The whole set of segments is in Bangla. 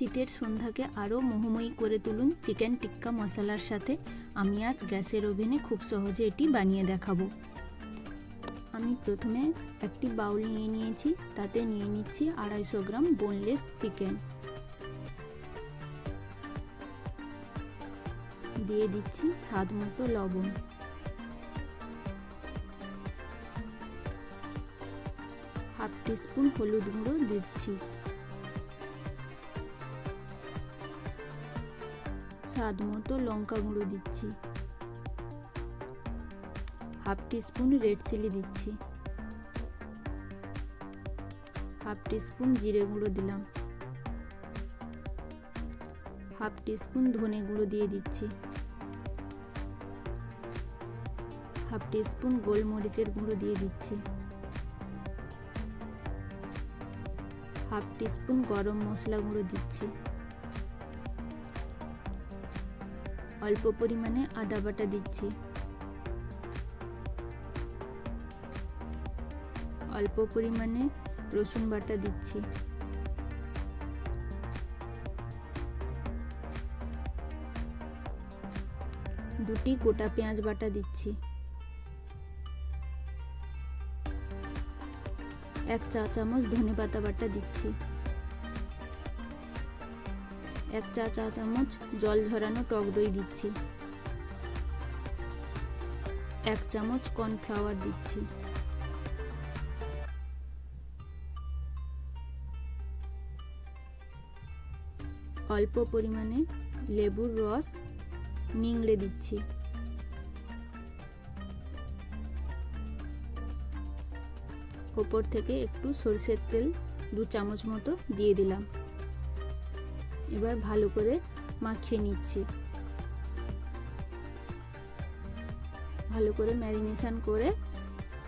শীতের সন্ধ্যাকে আরও মোহময়ী করে তুলুন চিকেন টিক্কা মশলার সাথে। আমি আজ গ্যাসের ওভেনে খুব সহজে এটি বানিয়ে দেখাবো। আমি প্রথমে একটি বাউল নিয়ে নিয়েছি, তাতে নিয়ে নিচ্ছি আড়াইশো গ্রাম বোনলেস চিকেন। দিয়ে দিচ্ছি স্বাদ মতো লবণ। হাফ টিস্পুন হলুদ গুঁড়ো দিচ্ছি। স্বাদ মতো লঙ্কা গুঁড়ো দিচ্ছি। হাফ টিস্পুন রেড চিলি দিচ্ছি। হাফ টিস্পুন জিরে গুঁড়ো দিলাম। হাফ টিস্পুন ধনে গুঁড়ো দিয়ে দিচ্ছি। হাফ টিস্পুন গোলমরিচের গুঁড়ো দিয়ে দিচ্ছি। হাফ টিস্পুন গরম মশলা গুঁড়ো দিচ্ছি। অল্প পরিমাণে আদা বাটা দিচ্ছি। অল্প পরিমাণে রসুন বাটা দিচ্ছি। দুটি গোটা পেঁয়াজ বাটা দিচ্ছি। এক চা চামচ ধনে পাতা বাটা দিচ্ছি। এক চা চা চামচ জল ঝরানো টক দই দিচ্ছি। এক চামচ কর্নফ্লাওয়ার দিচ্ছি। অল্প পরিমাণে লেবুর রস নিংড়ে দিচ্ছি। ওপর থেকে একটু সরষের তেল দু চামচ মতো দিয়ে দিলাম। এবার ভালো করে মাখিয়ে নিচ্ছি। ভালো করে ম্যারিনেশন করে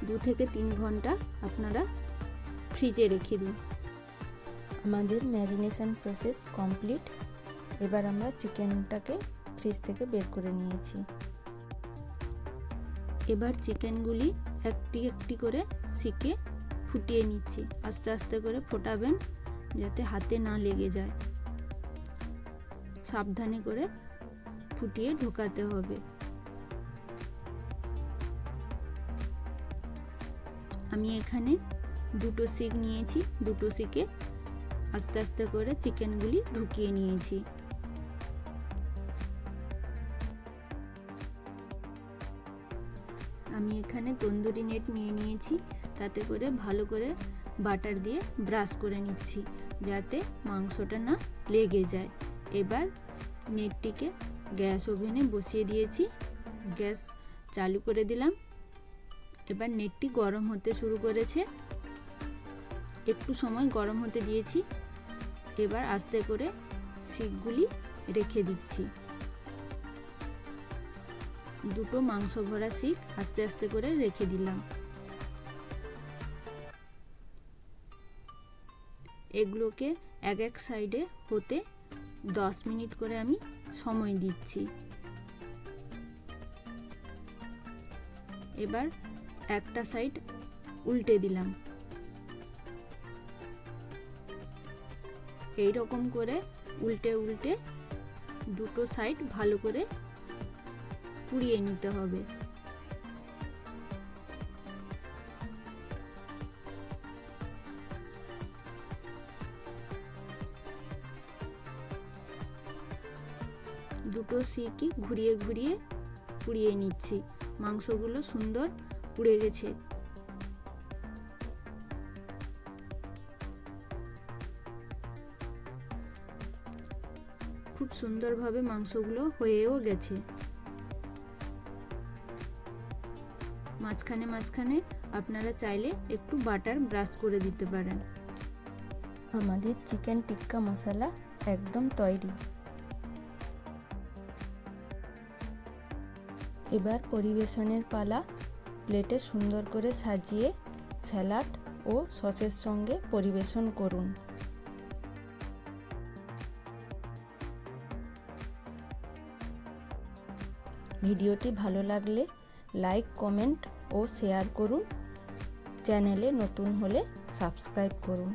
দু থেকে তিন ঘণ্টা আপনারা ফ্রিজে রেখে দিন। আমাদের ম্যারিনেশন প্রসেস কমপ্লিট। এবার আমরা চিকেনটাকে ফ্রিজ থেকে বের করে নিয়েছি। এবার চিকেনগুলি একটি একটি করে শিকে ফুটিয়ে নিচ্ছি। আস্তে আস্তে করে ফোটাবেন যাতে হাতে না লেগে যায়। সাবধানে করে ফুটিয়ে ঢোকাতে হবে। আমি এখানে দুটো শিক নিয়েছি, দুটো শিকে আস্তে আস্তে করে চিকেনগুলি ঢুকিয়ে নিয়েছি। আমি এখানে তন্দুরি নেট নিয়ে নিয়েছি, তাতে করে ভালো করে বাটার দিয়ে ব্রাশ করে নিচ্ছি, যাতে মাংসটা না লেগে যায়। এবার নেটটিকে গ্যাস ওভেনে বসিয়ে দিয়েছি। গ্যাস চালু করে দিলাম। এবার নেটটি গরম হতে শুরু করেছে। একটু সময় গরম হতে দিয়েছি। এবার আস্তে করে শিকগুলি রেখে দিচ্ছি। দুটো মাংস ভরা শিক আস্তে আস্তে করে রেখে দিলাম। এগুলোকে এক এক সাইডে হতে দশ মিনিট করে আমি সময় দিচ্ছি। এবার একটা সাইড উল্টে দিলাম। এই রকম করে উল্টে উল্টে দুটো সাইড ভালো করে পুড়িয়ে নিতে হবে। দুটো শিকই ঘুরিয়ে ঘুরিয়ে পুড়িয়ে নিচ্ছি। মাংসগুলো সুন্দর পুড়ে গেছে। খুব সুন্দরভাবে মাংসগুলো হয়েও গেছে। মাঝখানে মাঝখানে আপনারা চাইলে একটু বাটার ব্রাশ করে দিতে পারেন। আমাদের চিকেন টিক্কা মশলা একদম তৈরি। এবার পরিবেশনের পালা, প্লেটে সুন্দর করে সাজিয়ে স্যালাড ও সসের সঙ্গে পরিবেশন করুন। ভিডিওটি ভালো লাগলে লাইক, কমেন্ট ও শেয়ার করুন। চ্যানেলে নতুন হলে সাবস্ক্রাইব করুন।